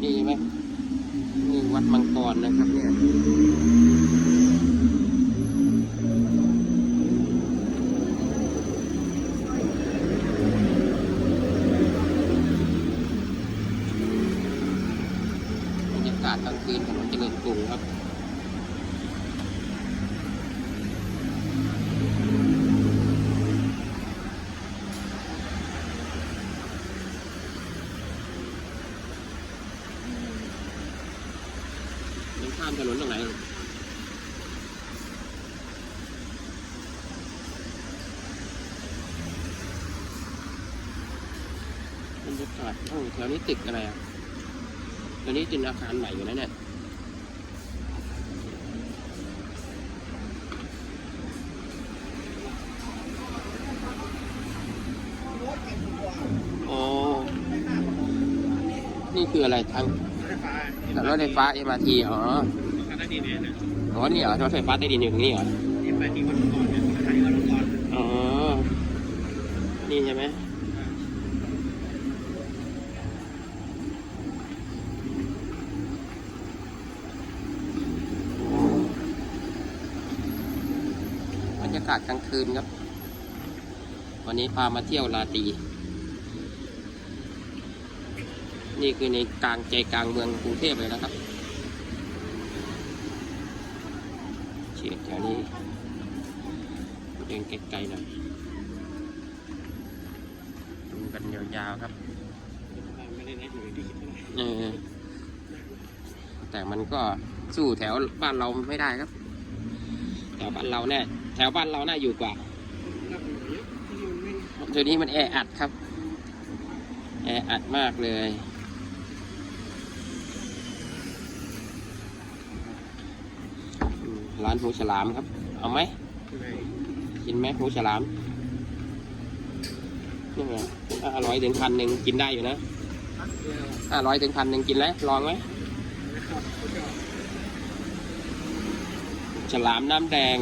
นี่ไหมนี่วัดมังกรนะครับเนี่ยบรรยากาศกลางคืนถนนเจริญกรุงครับ ข้ามถนนตรงไหนบรรยากาศห้องแถวนี้ตึกอะไรอะตอนนี้เป็นอาคารใหม่อยู่นะเนี่ยอ๋อนี่คืออะไรทาง รถไฟฟ้า MRT อ๋อได้ดีเนี่ยนะอ๋อนี่เหรอรถไฟฟ้าใต้ดินอยู่ตรงนี้เหรอนี่ไปที่วัดก่อนเนี่ยสถานีวัดก่อนอ๋อ นี่ใช่ไหมบรรยากาศกลางคืนครับ วันนี้พามาเที่ยวลาตรี นี่คือในกลางใจกลางเมืองกรุงเทพเลยนะครับเฉียดแถวนี้เดินไกลๆหน่อยดูกันยาวๆครับเออแต่มันก็สู้แถวบ้านเราไม่ได้ครับ แถวบ้านเราแน่แถวบ้านเราน่าอยู่กว่านับอนไม่เดี๋ยวนี้มันแออัดครับ แออัดมากเลยอืม ร้านหูฉลามครับ เอาไหมกินไหมหูฉลามนี่ไงห้าร้อยถึงพันหนึ่งกินได้อยู่นะห้าร้อยถึงพันหนึ่งกินแล้วลองไหมฉลามน้ำแดง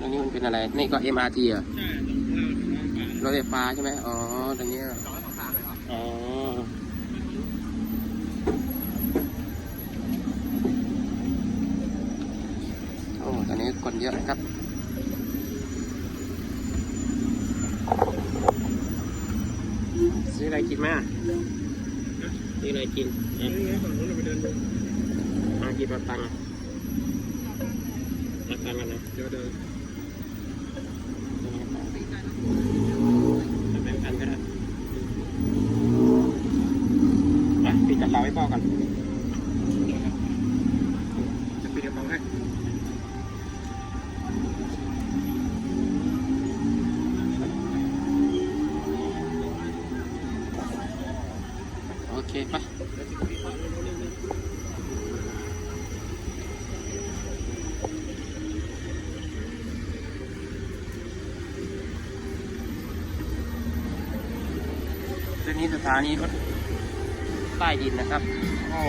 ตรงนี้มันเป็นอะไร นี่ก็ MRT เหรอใช่ตรงเราน้องป่ารถไฟฟ้าใช่ไหมอ๋อ ตรงนี้เหรอสองสองสามเลยครับอ๋อโอ้ตอนนี้คนเยอะนะครับซื้ออะไรกินไหมอะซื้ออะไรกินนี่อะไงฝั่งนู้นเราไปเดินดูมากินปลาตังอะปลาตังกันนะเดี๋ยวเดิน แบ่งกันก็ได้ ไปปิดกระเป๋าให้พ่อก่อนจะปิดกระเป๋าให้โอเคไปตัวนี้สถานีรถ ใต้ดินนะครับ โอ้